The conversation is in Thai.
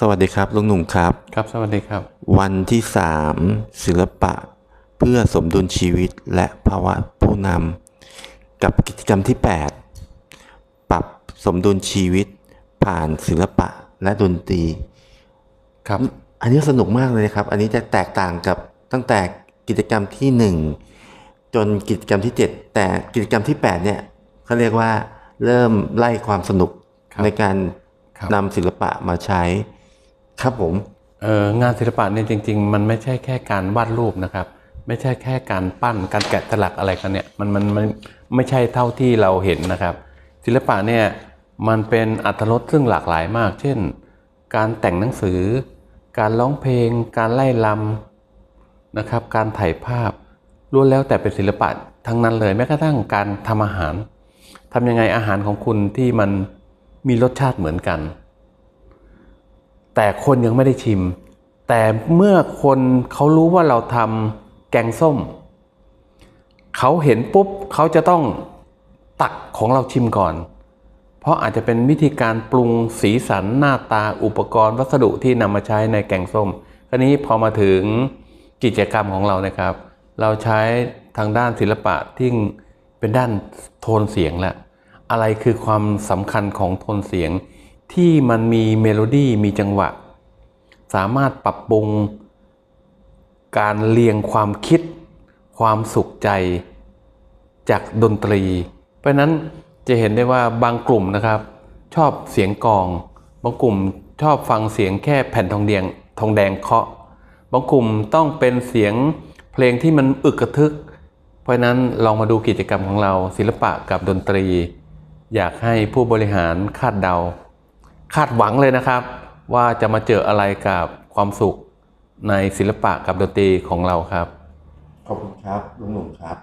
สวัสดีครับลุงหนุ่มครับ ครับ สวัสดีครับ วันที่3ศิลปะ เพื่อสมดุลชีวิตและภาวะผู้นำกับกิจกรรมที่ 8 ปรับสมดุลชีวิตผ่านศิลปะและดนตรี ครับ อันนี้สนุกมากเลยนะครับ อันนี้จะแตกต่างกับตั้งแต่กิจกรรมที่ 1 จนกิจกรรมที่ 7 แต่กิจกรรมที่ 8 เนี่ยเขาเรียกว่าเริ่มไล่ความสนุกครับในการครับ นำศิลปะมาใช้ครับผมเอ่องานศิลปะเนี่ยจริง ๆ มันไม่ใช่แค่การวาดรูปนะครับ ไม่ใช่แค่การปั้นการแกะสลักอะไรกันเนี่ยมันมันมันไม่ใช่เท่าที่เราเห็นนะครับ ศิลปะเนี่ยมันเป็นอัตรสซึ่งหลากหลายมาก เช่น การแต่งหนังสือ การร้องเพลง การไล่ลำนะครับ การถ่ายภาพล้วนแล้วแต่เป็นศิลปะทั้งนั้นเลยแม้กระทั่งการทำอาหารทำยังไงอาหารของคุณที่มัน มีรสชาติเหมือนกัน แต่คนยังไม่ได้ชิม แต่เมื่อคนเขารู้ว่าเราทำแกงส้ม เขาเห็นปุ๊บเขาจะต้องตักของเราชิมก่อน เพราะอาจจะเป็นวิธีการปรุงสีสันหน้าตาอุปกรณ์วัสดุที่นำมาใช้ในแกงส้มคราวนี้พอมาถึงกิจกรรมของเรานะครับ เราใช้ทางด้านศิลปะที่เป็นด้านโทนเสียงแหละ อะไรคือความสำคัญของโทนเสียง ที่มันมีเมโลดี้มีจังหวะ สามารถปรับปรุง การเรียงความคิด ความสุขใจ จากดนตรี เพราะนั้นจะเห็นได้ว่าบางกลุ่มนะครับ ชอบเสียงกอง บางกลุ่มชอบฟังเสียงแค่แผ่นทองแดงทองแดงเคาะ บางกลุ่มต้องเป็นเสียงเพลงที่มันอึกกระทึก เพราะนั้นลองมาดูกิจกรรมของเราศิลปะกับดนตรี อยากให้ผู้บริหารคาดเดา คาดหวังเลยนะครับ ว่าจะมาเจออะไรกับความสุขในศิลปะกับดนตรีของเราครับ ขอบคุณครับลุงหนุ่มครับ